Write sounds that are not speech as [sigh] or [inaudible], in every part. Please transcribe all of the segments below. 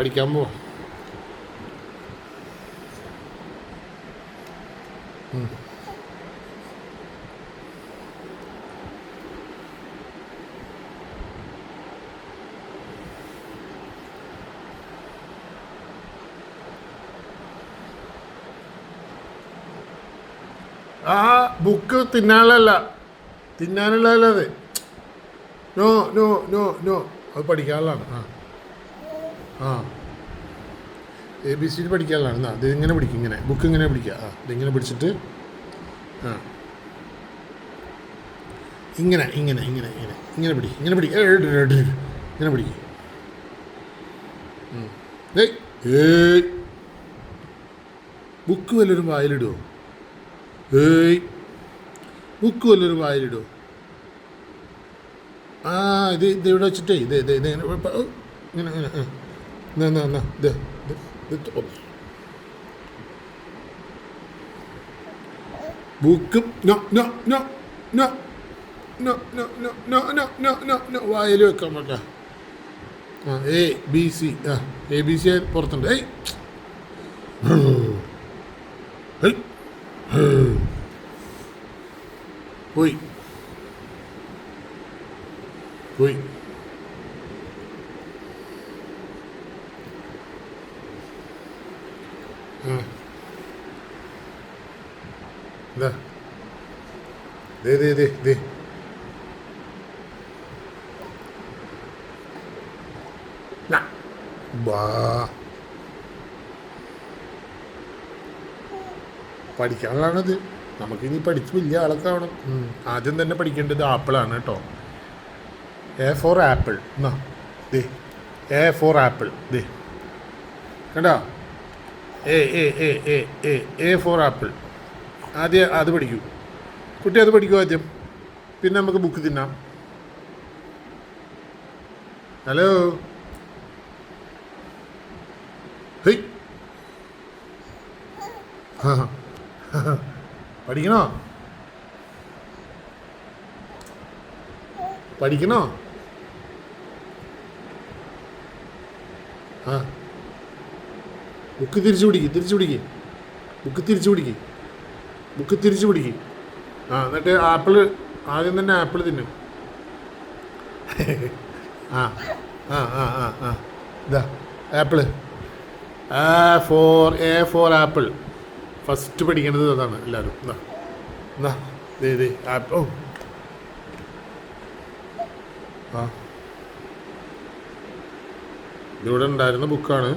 പഠിക്കാൻ പോവാ. ആ ബുക്ക് തിന്നാനുള്ളതല്ല. തിന്നാനുള്ളതല്ല അത്. നോ നോ നോ നോ അത് പഠിക്കാനുള്ളതാണ്. ആ. ആ. എ ബി സി പഠിക്കാനുള്ളതാണ്. ഇത് ഇങ്ങനെ പിടിക്കും ഇങ്ങനെ. ബുക്ക് ഇങ്ങനെ പിടിക്കുക ആ ഇതിങ്ങനെ പിടിച്ചിട്ട് ആ. ഇങ്ങനെ ഇങ്ങനെ ഇങ്ങനെ ഇങ്ങനെ. ഇങ്ങനെ പിടി ഇങ്ങനെ പിടി. ഇങ്ങനെ പിടിക്കും. ഏയ് ബുക്ക് വല്ലൊരു വായിലിടുമോ ഏയ്. ബുക്ക് വല്ലൊരു വായിലിടുമോ ആ ഇത് ഇത് ഇവിടെ വെച്ചിട്ടേ? ഇത് ഇത് ഇത് ഇങ്ങനെ ഇങ്ങനെ ആ. എന്നാ എന്നാ എന്നാ ഇത് ഇത് ഇത് തൊ- book no no no no no no no no no no no no വായിൽ വെക്കാൻ പറ്റാ ആ എ ബി സി ആ എ ബി സി പുറത്തുണ്ട് ഏയ് പോയി പോയി ഇതാ ദേ ദേ ദേ ദേ. പഠിക്കാനുള്ളതാണത്. നമുക്കിനി പഠിച്ച് വലിയ ആളൊക്കെ ആദ്യം തന്നെ പഠിക്കേണ്ടത് ആപ്പിളാണ് കേട്ടോ. A for apple. എന്നാ ദേ. A for apple. ദേ. കണ്ടോ? A A A A A for apple. ആദ്യം അത് പഠിക്കൂ. കുട്ടി അത് പഠിക്കൂ ആദ്യം. പിന്നെ നമുക്ക് ബുക്ക് തിന്നാം. ഹലോ ഹെയ്. [laughs] പഠിക്കണോ? പഠിക്കണോ? ആ. ബുക്ക് തിരിച്ചു പിടിക്ക് തിരിച്ചു പിടിക്ക്. ബുക്ക് തിരിച്ചു പിടിക്ക്. ബുക്ക് തിരിച്ചു പിടിക്കും. ആ എന്നിട്ട് ആപ്പിൾ ആദ്യം തന്നെ ആപ്പിൾ തിന്നും. ആ ആ ആ ആ ഇതാ ആപ്പിൾ. ആ for A for apple. First പഠിക്കേണ്ടത് അതാണ് എല്ലാവരും. എന്നാ എന്നാ ദേ ദേ ആപ്പിൾ ഓ. ആ. ഇതിവിടെ ഉണ്ടായിരുന്ന ബുക്കാണ്.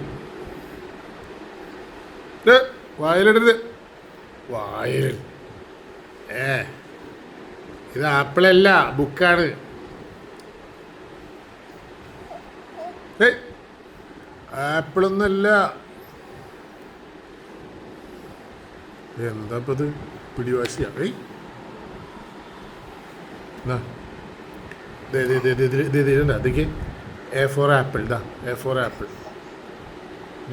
വായിലിടരുത് വായിൽ. ഏ ഇത് ആപ്പിളല്ല ബുക്കാണ്. ആപ്പിളൊന്നല്ല എന്താ ഇപ്പത്? പിടിവാശിയാണ് അതൊക്കെ എ ഫോർ ആപ്പിൾ ഇതാ എ ഫോർ ആപ്പിൾ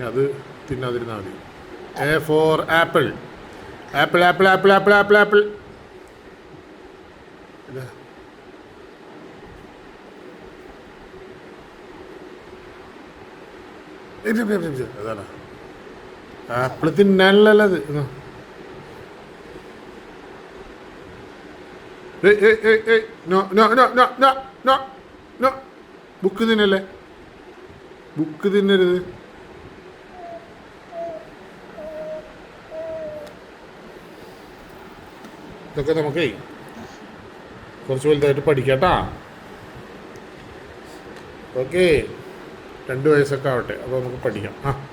അത് തിന്നാതിരുന്നാൽ മതി. A for apple apple apple apple apple apple apple. അതാണ്. ആപ്പിൾ തിന്നാനല്ലല്ലോ ബുക്ക് തിന്നല്ലേ ബുക്ക് തിന്നരുത് ഇതൊക്കെ നമുക്ക് കുറച്ച് വലുതായിട്ട് പഠിക്കാട്ടാ. ഓക്കെ രണ്ട് വയസ്സൊക്കെ ആവട്ടെ. അപ്പോൾ നമുക്ക് പഠിക്കാം. ആ.